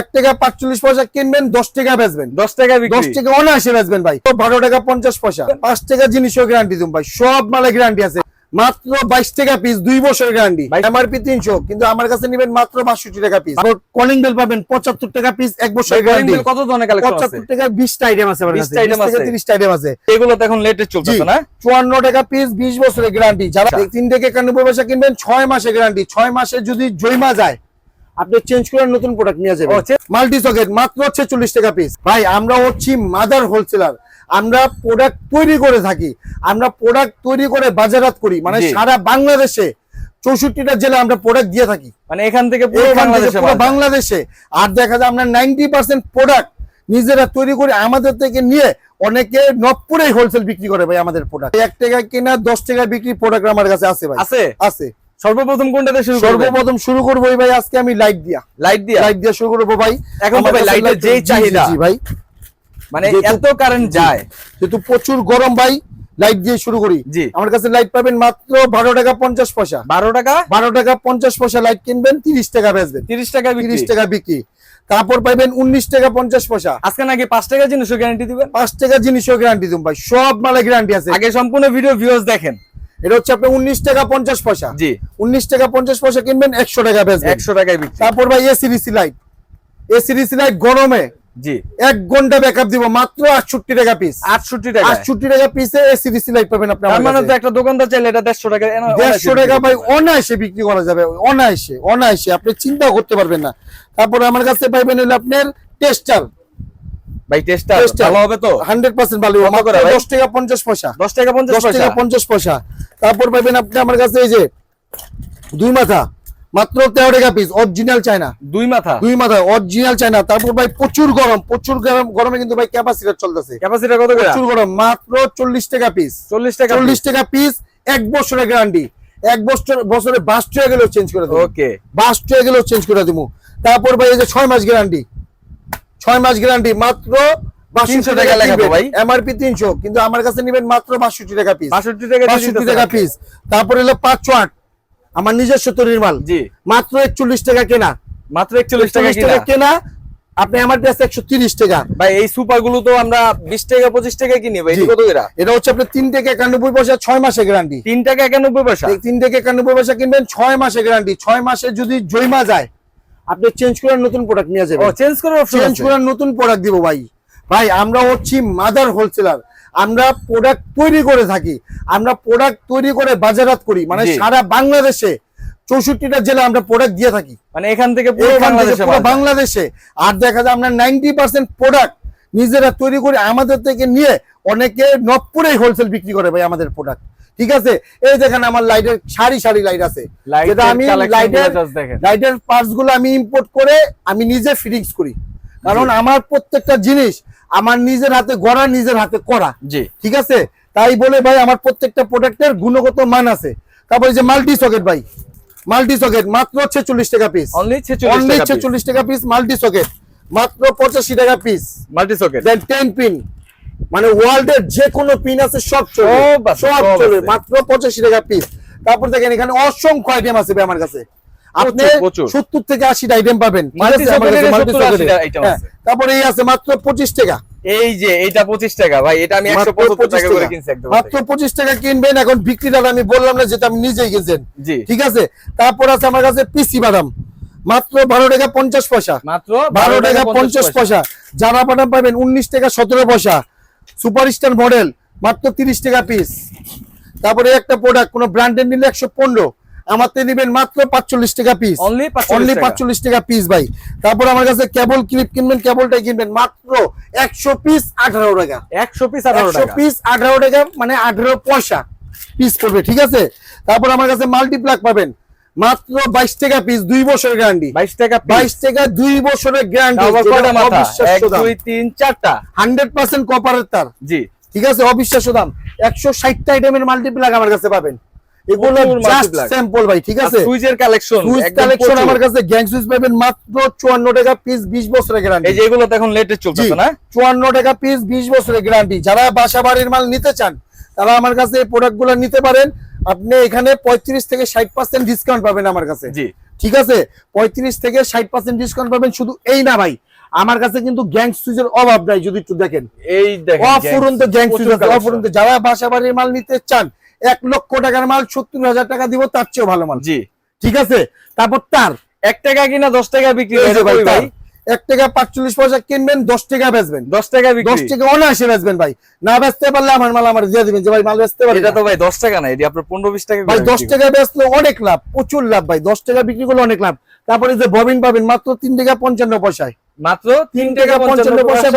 এক টাকা পাঁচচল্লিশ পয়সা কিনবেন দশ টাকা বেচবেন। দশ টাকা দশ টাকা অনায়াসে বেচবেন ভাই। তো বারো টাকা পঞ্চাশ পয়সা। পাঁচ টাকা জিনিসও গ্যারান্টি দিন ভাই। সব মালে গ্যারান্টি আছে। মাত্র বাইশ টাকা পিস দুই বছর গ্যারান্টি এমআরপি তিনশো। কিন্তু আমার কাছে নিবেন মাত্র বাষট্টি টাকা পিস কলিং বেল পাবেন পঁচাত্তর টাকা পিস এক বছর গ্যারান্টি কত ধরনের পঁচাত্তর টাকা বিশটা আইটেম আছে আমার 20 কাছে। টা item 20 থেকে আছে। তিরিশটা আইটেম আছে। এগুলো তো এখন লেটেস্ট চলছে না? চুয়ান্ন টাকা পিস বিশ বছরের গ্যারান্টি যারা আচ্ছা। তিন থেকে একানব্বই পয়সা কিনবেন ছয় মাসের গ্যারান্টি ছয় মাসে যদি জৈমা যায় আপনি চেঞ্জ করে নতুন প্রোডাক্ট নিয়ে যাবেন। মাল্টি সকেট মাত্র হচ্ছে চল্লিশ টাকা পিস ভাই আমরা হচ্ছি মাদার হোলসেলার আমরা প্রোডাক্ট তৈরি করে থাকি। আমরা প্রোডাক্ট তৈরি করে বাজারাত করি। মানে সারা বাংলাদেশে চৌষট্টিটা জেলা আমরা প্রোডাক্ট দিয়ে থাকি। মানে এখান থেকে পুরো বাংলাদেশে আর দেখা যায় আমরা নাইনটি পার্সেন্ট প্রোডাক্ট নিজেরা তৈরি করে আমাদের থেকে নিয়ে অনেকে নবপুরেই হোলসেল বিক্রি করে ভাই আমাদের প্রোডাক্ট এক টাকা কেনা দশ টাকা বিক্রি প্রোডাক্ট আমার কাছে আছে ভাই। আছে? আছে। সর্বপ্রথম কোনটাতে শুরু সর্বপ্রথম শুরু করব ভাই আজকে আমি লাইট দিয়া। লাইট দিয়া? লাইট দিয়া শুরু করব ভাই। এখন ভাই লাইটের জি, চাহিদা। জি ভাই। মানে এত কারেন্ট যায়। যেহেতু প্রচুর গরম ভাই লাইট দিয়ে শুরু করি। জি। আমার কাছে লাইট পাবেন মাত্র বারো টাকা পঞ্চাশ পয়সা। বারো টাকা? বারো টাকা পঞ্চাশ পয়সা লাইট কিনবেন তিরিশ টাকা বেচবেন। তিরিশ টাকা বিক্রি। তিরিশ টাকা বিক্রি। তারপর পাইবেন উনিশ টাকা পঞ্চাশ পয়সা। আজকে নাকি পাঁচ টাকা জিনিসও গ্যারান্টি দিবেন? পাঁচ টাকা জিনিসও গ্যারান্টি দিন ভাই সব মালে গ্যারান্টি আছে। আগে সম্পূর্ণ ভিডিও ভিউজ দেখেন। এটা হচ্ছে আপনি উনিশ টাকা পঞ্চাশ পয়সা। জি। উনিশ টাকা পঞ্চাশ পয়সা কিনবেন একশো টাকা বেচবেন। একশো টাকায় বিক্রি। তারপর ভাই এসি রিসি লাইট রিসি লাইট গরমে জি। এক ঘণ্টা ব্যাকআপ দিব মাত্র আটষট্টি টাকা পিস আটষট্টি টাকা আটষট্টি টাকা পিসে রিসি লাইট পাবেন আপনি আমার মানে একটা দোকানদার চাইলে এটা দেড়শো টাকা এনে- দেড়শো অনায়াসে টাকা ভাই অনায়াসে বিক্রি করা যাবে অনায়াসে অনায়াসে। আপনি চিন্তা করতে পারবেন না। তারপর আমার কাছে পাইবেন হলো আপনার টেস্টার ভাই Tester। ভালো হবে তো? হান্ড্রেড পার্সেন্ট ভালো কত করে দশ টাকা পঞ্চাশ পয়সা। দশ টাকা পঞ্চাশ পয়সা টাকা পঞ্চাশ পয়সা। তারপর পাইবেন আপনি আমার কাছে এই যে দুই মাথা মাত্র তেরো টাকা পিস অরিজিনাল চায়না দুই মাথা? দুই মাথা অরিজিনাল চায়না তারপর ভাই প্রচুর গরম প্রচুর গরম গরমে কিন্তু ভাই ক্যাপাসিটার চলতেছে। ক্যাপাসিটি কত প্রচুর গরম মাত্র চল্লিশ টাকা পিস চল্লিশ টাকা চল্লিশ টাকা পিস এক বছরের গ্যারান্টি এক বছর বছরে বাস্ট হয়ে গেলেও চেঞ্জ করে দেবো। ওকে বাস্ট হয়ে গেলেও চেঞ্জ করে দেবো। তারপর ভাই এই যে ছয় মাস গ্যারান্টি ছয় মাস গ্যারান্টি মাত্র 300 টাকা লেখা তো ভাই। এমআরপি তিনশো কিন্তু আমার কাছে নেবেন মাত্র বাষট্টি টাকা পিস বাষট্টি টাকা পিস তারপরে হলো পাঁচশো আট। আমার নিজস্ব তৈরির মাল। জি। মাত্র একচল্লিশ টাকা কেনা। মাত্র একচল্লিশ টাকা চল্লিশ কিনা। আপনি আমার কাছে একশো তিরিশ টাকা। ভাই এই সুপারগুলো তো আমরা বিশ টাকা পঁচিশ টাকা কিনি ভাই। এটা কত করে এটা হচ্ছে পয়সা গ্যারান্টি টাকা পয়সা? পয়সা কিনবেন গ্যারান্টি মাসে যদি জৈমা যায় আপনি চেঞ্জ করে নতুন প্রোডাক্ট নিয়ে ও যাবেন চেঞ্জ অপশন চেঞ্জ করে নতুন প্রোডাক্ট দিব ভাই। ভাই আমরা হচ্ছি মাদার হোলসেলার আমরা প্রোডাক্ট তৈরি করে থাকি। আমরা প্রোডাক্ট তৈরি করে বাজারাত করি মানে সারা বাংলাদেশে। চৌষট্টিটা জেলা আমরা প্রোডাক্ট দিয়ে থাকি। মানে এখান থেকে পুরো বাংলাদেশে আর দেখা যায় আমরা নাইনটি পার্সেন্ট প্রোডাক্ট নিজেরা তৈরি করে আমাদের থেকে নিয়ে অনেকে নবপুরেই হোলসেল বিক্রি করে ভাই আমাদের প্রোডাক্ট ঠিক আছে? এই দেখেন আমার লাইটের সারি সারি লাইট আছে। যেটা আমি লাইটের। লাইটের পার্টসগুলো আমি ইম্পোর্ট করে আমি নিজে ফিটিংস করি। কারণ আমার প্রত্যেকটা জিনিস আমার নিজের হাতে গড়া নিজের হাতে করা। জি। ঠিক আছে? তাই বলে ভাই আমার প্রত্যেকটা প্রোডাক্টের গুণগত মান আছে। তারপরে যে মাল্টি সকেট ভাই মাল্টি সকেট মাত্র ছেচল্লিশ টাকা পিস অনলি অনলি 46 টাকা ছেচল্লিশ টাকা পিস মাল্টি সকেট মাত্র পঁচাশি টাকা piece multi socket. Then ten pin মানে ওয়ার্ল্ডের যে কোনো পিন আছে সব চলবে সব আছে। মাত্র পঁচাশি টাকা পিস তারপর দেখেন এখানে অসংখ্য আইটেম আছে আমার কাছে। আপনি। সত্তর থেকে আশিটা আইটেম পাবেন। ঠিক Multi আছে? আমার কাছে socket-এর multi 70 socket-এর। 80 item হ্যাঁ। তারপরে এই আছে মাত্র পঁচিশ টাকা। এই যে এটা পঁচিশ টাকা ভাই এটা আমি একশো মাত্র পঁচাত্তর 25 টাকা করে কিনছি মাত্র পঁচিশ টাকা কিনবেন এখন বিক্রিটা আমি বললাম না যেটা আমি নিজেই জি। ঠিক আছে? তারপর আছে আমার কাছে পিসি বাদাম। মাত্র বারো টাকা পঞ্চাশ পয়সা। মাত্র বারো টাকা পঞ্চাশ পয়সা। যারা বাদাম পাবেন উনিশ টাকা সতেরো পয়সা। সুপার স্টার মডেল মাত্র তিরিশ টাকা পিস তারপরে একটা প্রোডাক্ট কোন ব্র্যান্ডের নিলে একশো পনেরো। থেকে নিবেন মাত্র পাঁচচল্লিশ টাকা পিস অনলি পাঁচচল্লিশ টাকা। পিস ভাই। তারপর আমার কাছে কেবল ক্লিপ কিনবেন কেবলটাই কিনবেন মাত্র একশো পিস আঠারো টাকা। একশো পিস আঠারো পিস আঠারো টাকা মানে আঠারো পয়সা পিস পড়বে ঠিক আছে? তারপর আমার কাছে মাল্টিপ্লাক পাবেন মাত্র বাইশ টাকা পিস দুই বছরের গ্যারান্টি বাইশ টাকা বাইশ টাকা দুই বছরের গ্যারান্টি দুই তিন চারটা। হান্ড্রেড পার্সেন্ট কপারের তার। জি। ঠিক আছে? অবিশ্বাস্য দাম। একশো ষাটটা আইটেমের মাল্টিপ্লাক আমার কাছে পাবেন। এগুলো জাস্ট স্যাম্পল ভাই ঠিক আছে? সুইচের কালেকশন সুইচ কালেকশন আমার কাছে গ্যাং সুইচ পাবেন মাত্র চুয়ান্ন টাকা পিস বিশ বছরের গ্যারান্টি এই যে এগুলো তো এখন লেটেস্ট চলতেছে না? চুয়ান্ন টাকা পিস বিশ বছরের গ্যারান্টি যারা বাসা বাড়ির মাল নিতে চান তারা আমার কাছে এই প্রোডাক্টগুলো নিতে পারেন। আপনি এখানে পঁয়ত্রিশ থেকে ষাট পার্সেন্ট ডিসকাউন্ট পাবেন আমার কাছে। জি। ঠিক আছে? পঁয়ত্রিশ থেকে ষাট পার্সেন্ট ডিসকাউন্ট পাবেন। শুধু এই না ভাই আমার কাছে কিন্তু গ্যাং সুইচের অভাব নাই যদি একটু দেখেন। এই দেখেন অফুরন্ত গ্যাং আছে অফুরন্ত। যারা বাসা বাড়ির মাল নিতে চান এক লক্ষ টাকার মাল সত্তর হাজার টাকা দিব তার চেয়েও ভালো মাল। জি। ঠিক আছে? তারপর তার। এক টাকা কিনা দশ টাকা বিক্রি হয় যে ভাই। এক টাকা পাঁচচল্লিশ পয়সা কিনবেন দশ টাকা বেচবেন। দশ টাকা দশ টাকা অনায়াসে বেচবেন ভাই। না বেচতে পারলে আমার মাল আমার দিয়ে দিবেন যে ভাই মাল বেচতে পারি এটা তো ভাই দশ টাকা না এটি আপনার পনেরো বিশ টাকা ভাই দশ টাকা বেচলে অনেক লাভ প্রচুর লাভ ভাই। দশ টাকা বিক্রি করলে অনেক লাভ। তারপরে যে ববিন পাবেন মাত্র তিন টাকা পঞ্চান্ন পয়সায়। মাত্র তিন টাকা পঞ্চান্ন পয়সা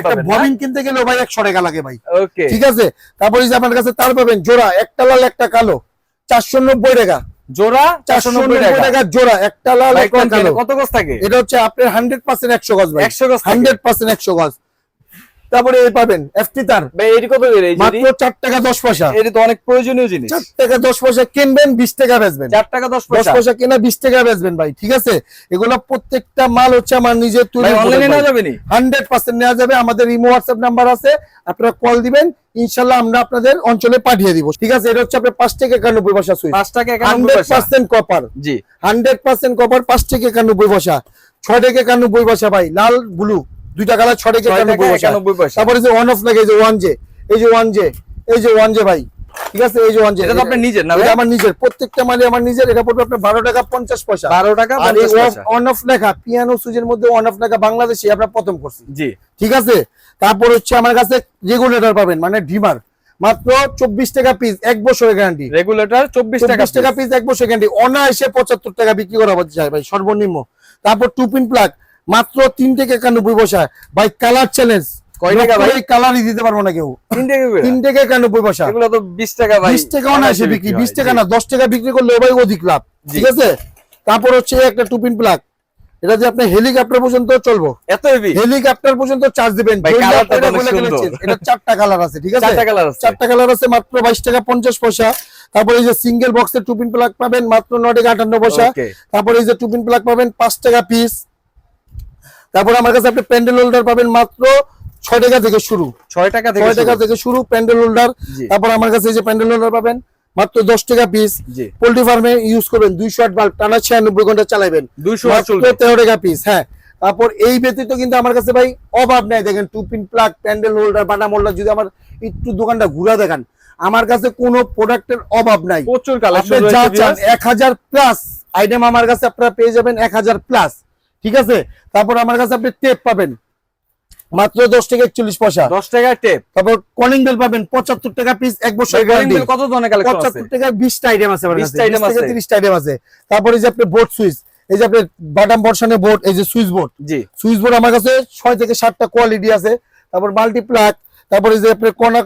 একটা ববিন কিনতে গেলেও ভাই একশো টাকা লাগে ভাই। ওকে ঠিক আছে? তারপরে যে আপনার কাছে তার পাবেন জোড়া একটা লাল একটা কালো। চারশো নব্বই টাকা। জোড়া চারশো নব্বই টাকা। জোড়া একটা লাল কত গজ থাকে? এটা হচ্ছে আপনার হান্ড্রেড পার্সেন্ট একশো গজ ভাই। একশো গজ হান্ড্রেড পার্সেন্ট একশো গজ। তারপরে এই পাবেন এফটি তার। এটি কত মাত্র চার টাকা দশ পয়সা। এটি তো অনেক প্রয়োজনীয় জিনিস। চার টাকা দশ পয়সা কিনবেন বিশ টাকা বেচবেন। চার টাকা দশ পয়সা। পয়সা কেনা বিশ টাকা বেচবেন ভাই ঠিক আছে? এগুলো প্রত্যেকটা মাল হচ্ছে আমার নিজের ভাই অনলাইনে নেওয়া যাবে নি? হান্ড্রেড পার্সেন্ট নেওয়া যাবে আমাদের ইমো হোয়াটসঅ্যাপ নাম্বার আছে আপনারা কল দিবেন ইনশাল্লাহ আমরা আপনাদের অঞ্চলে পাঠিয়ে দিব ঠিক আছে? এটা হচ্ছে আপনার পাঁচ থেকে একানব্বই পয়সা সুইচ পাঁচ টাকা হান্ড্রেড পার্সেন্ট কপার জি। হান্ড্রেড পার্সেন্ট কপার পাঁচ থেকে একানব্বই পয়সা। ছয় থেকে একানব্বই পয়সা ভাই লাল ব্লু দুইটা কালার ছয় টাকা একানব্বই পয়সা তারপরে যে ওয়ান অফ লাগে যে ওয়ান জে এই যে ওয়ান জে এই যে ওয়ান জে ভাই ঠিক আছে? এই যে ওয়ান জে এটা তো আপনার নিজের না এটা আমার নিজের প্রত্যেকটা মালে আমার নিজের এটা পড়বে আপনার বারো টাকা পঞ্চাশ পয়সা। বারো টাকা আর এই অন অফ লেখা পিয়ানো সুজের মধ্যে অন অফ লেখা বাংলাদেশি আমরা প্রথম করছি। জি। ঠিক আছে? তারপর হচ্ছে আমার কাছে রেগুলেটর পাবেন মানে ডিমার মাত্র চব্বিশ টাকা পিস এক বছরের গ্যারান্টি রেগুলেটর চব্বিশ টাকা টাকা পিস এক বছর গ্যারান্টি অনায়াসে পঁচাত্তর টাকা বিক্রি করা যায় ভাই সর্বনিম্ন। তারপর টু পিন প্লাগ মাত্র তিন থেকে একানব্বই পয়সা ভাই কালার চ্যালেঞ্জ কয় টাকা ভাই? কালারই দিতে পারব না কেউ। তিন টাকা তিন থেকে একানব্বই পয়সা এগুলো তো বিশ টাকা ভাই। বিশ টাকা অনায়াসে বিক্রি। বিশ টাকা না দশ টাকা বিক্রি করলে ভাই অধিক লাভ। ঠিক আছে? তারপর হচ্ছে একটা টু প্লাগ এটা যে আপনি হেলিকপ্টার পর্যন্ত চলবো। এত হেলিকপ্টার পর্যন্ত চার্জ দিবেন। এটা চারটা কালার আছে ঠিক আছে? চারটা কালার আছে। মাত্র বাইশ টাকা পঞ্চাশ পয়সা। তারপরে এই যে সিঙ্গেল বক্সের টুপিন প্লাগ পাবেন মাত্র নয় টাকা আটান্ন পয়সা। তারপরে এই যে টুপিন প্লাগ পাবেন পাঁচ টাকা পিস তারপরে আমার কাছে আপনি প্যান্ডেল হোল্ডার পাবেন মাত্র ছয় টাকা থেকে শুরু। ছয় টাকা থেকে ছয় টাকা। থেকে শুরু প্যান্ডেল হোল্ডার। তারপর আমার কাছে এই যে প্যান্ডেল হোল্ডার পাবেন মাত্র দশ টাকা পিস পোল্ট্রি ফার্মে ইউজ করবেন দুইশো আট বাল্ব টানা ছিয়ানব্বই ঘণ্টা চালাবেন দুইশো তেরো টাকা পিস হ্যাঁ। তারপর এই ব্যতীত কিন্তু আমার কাছে ভাই অভাব নাই। দেখেন two pin plug pendant holder batten holder যদি আমার একটু দোকানটা ঘুরে দেখান আমার কাছে কোনো প্রোডাক্টের অভাব নাই। প্রচুর আপনি কালেকশন যা চান এক হাজার প্লাস আইটেম আমার কাছে আপনারা পেয়ে যাবেন এক হাজার প্লাস ঠিক আছে? তারপর আমার কাছে আপনি টেপ পাবেন। মাত্র দশ টাকা একচল্লিশ পয়সা। দশ টাকার টেপ তারপর কলিং বেল পাবেন পঁচাত্তর টাকা পিস এক বছর কত ধরনের আছে? পঁচাত্তর টাকা বিশটা আইটেম আছে আমার 20 কাছে টা item 20 থেকে আছে। তিরিশটা আইটেম আছে। তারপরে যে আপনি বোর্ড সুইচ এই যে আপনি বাটাম বর্ষণে বোর্ড এই যে সুইচ বোর্ড জি। সুইচ বোর্ড আমার কাছে ছয় থেকে সাতটা কোয়ালিটি আছে। তারপর মাল্টি প্লাগ তারপরে এই যে আপনি কোনা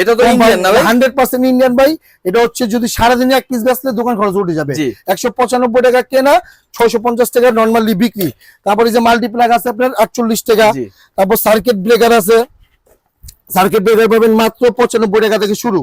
এটা তো ইন্ডিয়ান না ভাই? হান্ড্রেড পার্সেন্ট ইন্ডিয়ান ভাই। এটা হচ্ছে যদি সারাদিনে এক পিস বেচলে দোকান খরচ উঠে যাবে। জি। একশো পঁচানব্বই টাকা কেনা ছয়শো পঞ্চাশ টাকা নর্মালি বিক্রি। তারপরে যে মাল্টি আছে আপনার আটচল্লিশ টাকা। তারপর সার্কিট ব্রেকার আছে। সার্কিট ব্রেকার পাবেন মাত্র পঁচানব্বই টাকা থেকে শুরু।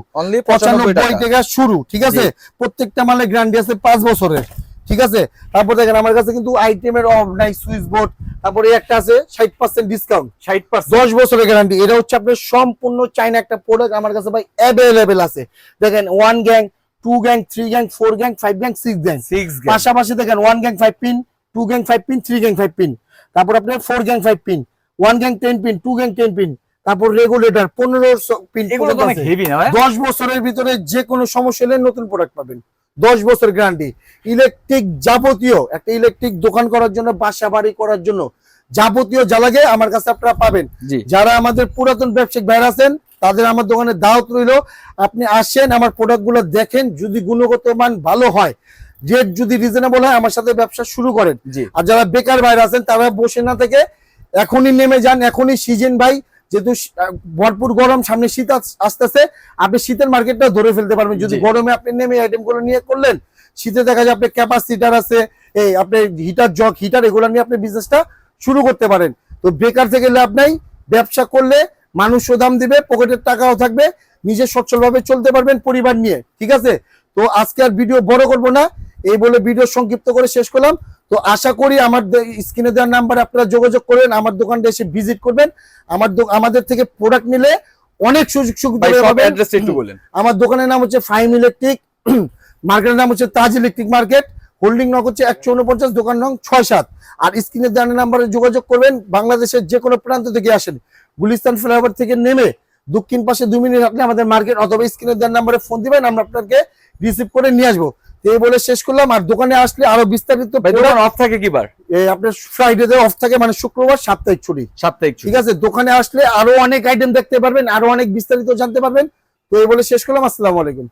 পঁচানব্বই টাকা। শুরু ঠিক আছে? প্রত্যেকটা মালে গ্যারান্টি আছে পাঁচ বছরের ঠিক আছে? তারপর দেখেন আমার কাছে কিন্তু আইটেমের অফ নাই সুইচ বোর্ড তারপরে একটা আছে ষাট পার্সেন্ট ডিসকাউন্ট ষাট পার্সেন্ট দশ বছরের গ্যারান্টি এটা হচ্ছে আপনার সম্পূর্ণ চাইনা একটা প্রোডাক্ট আমার কাছে ভাই অ্যাভেলেবেল আছে। দেখেন one gang two gang three gang four gang five gang six gang six পাশাপাশি দেখেন one gang five pin two gang five pin three gang five pin তারপর আপনার four gang five pin one gang ten pin two gang ten pin তারপর regulator পনেরো pin দশ বছরের ভিতরে যে কোনো সমস্যা হলে নতুন প্রোডাক্ট পাবেন। দশ বছর গ্যারান্টি ইলেকট্রিক যাবতীয় একটা ইলেকট্রিক দোকান করার জন্য বাসা বাড়ি করার জন্য যাবতীয় যা লাগে আমার কাছে আপনারা পাবেন। যারা আমাদের পুরাতন ব্যবসায়িক ভাইরা আছেন তাদের আমার দোকানে দাওয়াত রইল। আপনি আসেন আমার প্রোডাক্টগুলো দেখেন যদি গুণগত মান ভালো হয় রেট যদি রিজনেবল হয় আমার সাথে ব্যবসা শুরু করেন। আর যারা বেকার বাইরে আছেন তারা বসে না থেকে এখনই নেমে যান এখনই সিজন ভাই যেহেতু ভরপুর গরম সামনে শীত আস- আসতেছে আপনি শীতের মার্কেটটা ধরে ফেলতে পারবেন। যদি গরমে আপনি নেমে আইটেমগুলো নিয়ে করলেন শীতে দেখা যায় আপনি ক্যাপাসিটার আছে এই আপনি হিটার জগ হিটার এগুলো নিয়ে আপনি বিজনেসটা শুরু করতে পারেন। তো বেকার থেকে লাভ নাই ব্যবসা করলে মানুষও দাম দিবে পকেটের টাকাও থাকবে নিজে সচ্ছলভাবে চলতে পারবেন পরিবার নিয়ে ঠিক আছে? তো আজকে আর ভিডিও বড় করব না এই বলে ভিডিও সংক্ষিপ্ত করে শেষ করলাম। তো আশা করি আমার স্ক্রিনে দেওয়ার নাম্বারে আপনারা যোগাযোগ করেন আমার দোকানটা এসে ভিজিট করবেন। আমার আমাদের থেকে প্রোডাক্ট নিলে অনেক সুযোগ সুবিধা পাবেন। আমার দোকানের নাম হচ্ছে ফাইম ইলেকট্রিক মার্কেটের নাম হচ্ছে তাজ ইলেকট্রিক মার্কেট হোল্ডিং নক হচ্ছে একশো উনপঞ্চাশ দোকান নং ছয় সাত। আর স্ক্রিনের দেওয়ার নাম্বারে যোগাযোগ করবেন বাংলাদেশের যে কোনো প্রান্ত থেকে আসেন। গুলিস্তান ফ্লাইওভার থেকে নেমে দক্ষিণ পাশে দু মিনিট আপনি আমাদের মার্কেট অথবা স্ক্রিনের দেওয়ার নাম্বারে ফোন দিবেন আমরা আপনাকে রিসিভ করে নিয়ে আসব। এই বলে শেষ করলাম। আর দোকানে আসলে আরও বিস্তারিত দোকান অফ থাকে কি বার এই আপনার ফ্রাইডে অফ থাকে মানে শুক্রবার সাপ্তাহিক ছুটি। সাপ্তাহিক ঠিক আছে? দোকানে আসলে আরও অনেক আইটেম দেখতে পারবেন আরও অনেক বিস্তারিত জানতে পারবেন। তো এই বলে শেষ করলাম। আসসালামু আলাইকুম।